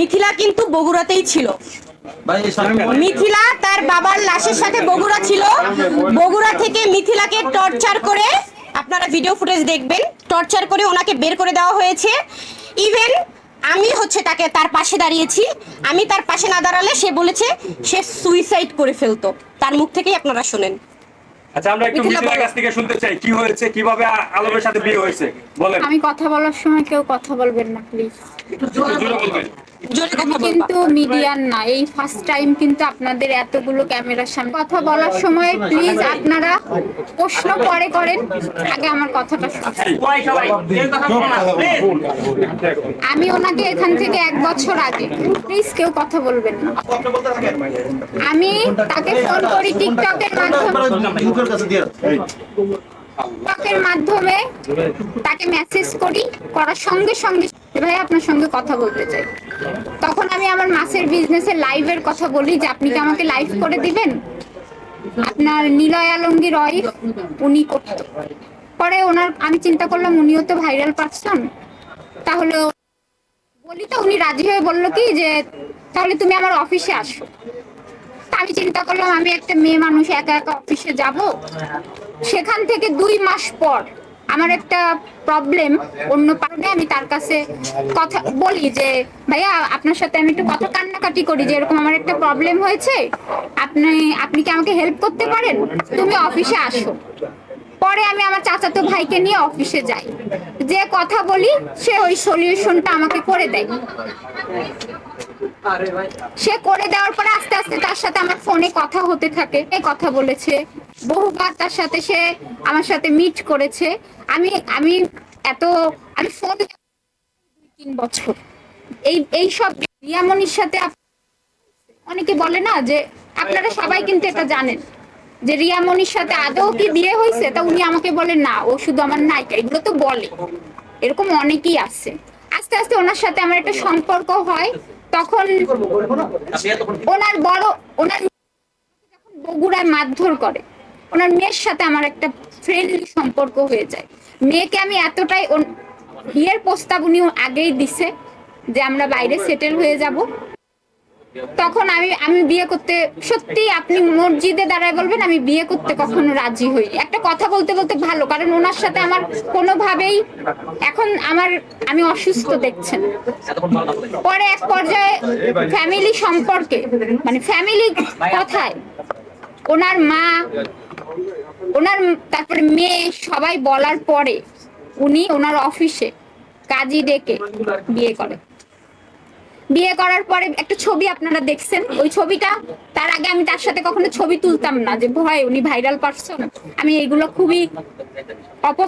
মিথিলা কিন্তু বগুড়াতেই ছিল। মিথিলা তার বাবার লাশের সাথে বগুড়া ছিল। বগুড়া থেকে মিথিলাকে টর্চার করে আপনারা ভিডিও ফুটেজ দেখবেন। টর্চার করে ওনাকে বের করে দেওয়া হয়েছে। ইভেন আমি হচ্ছে তাকে তার পাশে দাঁড়িয়েছি। আমি তার পাশে না দাঁড়ালে সে বলেছে, সে সুইসাইড করে ফেলতো। তার মুখ থেকেই আপনারা শুনেন। আচ্ছা আমরা একটু মিথিলা মিথিলার কাছ থেকে শুনতে চাই কি হয়েছে কীভাবে আলমের সাথে বিয়ে হয়েছে? বলেন। আমি কথা বলার সময় কেউ কথা বলবেন না প্লিজ একটু জোরে বলবেন। কিন্তু মিডিয়ার না এই ফার্স্ট টাইম কিন্তু আপনাদের এতগুলো ক্যামেরার সামনে কথা বলার সময় প্লিজ আপনারা প্রশ্ন পরে করেন আগে আমার কথাটা আমি ওনাকে এখান থেকে এক বছর আগে প্লিজ কেউ কথা বলবেন না। আমি তাকে ফোন করি টিকটকের মাধ্যমে। টিকটকের মাধ্যমে তাকে মেসেজ করি করার সঙ্গে সঙ্গে ভাই আপনার সঙ্গে কথা বলতে চাই। তখন আমি আমার মাছের বিজনেসের লাইভের কথা বলি যে, আপনি কি আমাকে লাইভ করে দিবেন? আপনার নিলয় আলমগীর ওয়াইফ উনি করতো। পরে ওনার, আমি চিন্তা করলাম উনিও তো ভাইরাল পারসন তাহলে বলি তো, উনি রাজি হয়ে বলল কি যে, তাহলে তুমি আমার অফিসে আসো। আমি চিন্তা করলাম, আমি একটা মেয়ে মানুষ, একা একা অফিসে যাব। সেখান থেকে দুই মাস পর আমার একটা প্রবলেম অন্য কারণে আমি তার কাছে কথা বলি যে, ভাইয়া, আপনার সাথে আমি একটু কথা কান্নাকাটি করি, যে এরকম আমার একটা প্রবলেম হয়েছে। আপনি আপনি কি আমাকে হেল্প করতে পারেন? তুমি অফিসে আসো। পরে আমি আমার চাচাতো ভাইকে নিয়ে অফিসে যাই। যে কথা বলি, সে ওই সলিউশনটা আমাকে করে দেয়। সে করে দেওয়ার পরে আস্তে আস্তে তার সাথে আমার ফোনে কথা হতে থাকে। কথা বলেছে। বহুবার তার সাথে সে আমার সাথে মিট করেছে। আমি আমি এত, আমি ফোন তিন বছর। এই এই সব রিয়ামনির সাথে অনেকে বলে না যে আপনারা সবাই কিন্তু এটা জানেন। যে রিয়ামনির সাথে আদৌ কি বিয়ে হয়েছে? তা উনি আমাকে বলে, না, ও শুধু আমার নায়িকা। এগুলো তো বলে। এরকম অনেকেই আছে। আস্তে আস্তে ওনার সাথে আমার একটা সম্পর্ক হয়। তখন ওনার বড়, ওনার বগুড়ায় মারধর করে। ওনার মেয়ের সাথে আমার একটা ফ্রেন্ডলি সম্পর্ক হয়ে যায়। মেয়েকে আমি এতটাই বিয়ের প্রস্তাব উনি আগেই দিছে যে আমরা বাইরে সেটেল হয়ে যাব। তখন আমি আমি বিয়ে করতে, সত্যি আপনি মসজিদে দাঁড়ায় বলবেন, আমি বিয়ে করতে কখনো রাজি হই। একটা কথা বলতে বলতে ভালো, কারণ ওনার সাথে আমার কোনোভাবেই এখন আমার, আমি অসুস্থ দেখছেন। পরে এক পর্যায়ে ফ্যামিলি সম্পর্কে মানে ফ্যামিলি কথায়, ওনার মা, ওনার তারপরে মেয়ে, সবাই বলার পরে উনি ওনার অফিসে কাজী ডেকে বিয়ে করে। বিয়ে করার পরে একটা ছবি আপনারা দেখছেন? ওই ছবিটা, তার আগে আমি তার সাথে কখনো ছবি তুলতাম না যে, ভয়, উনি ভাইরাল পারসন আমি এগুলো খুবই অপ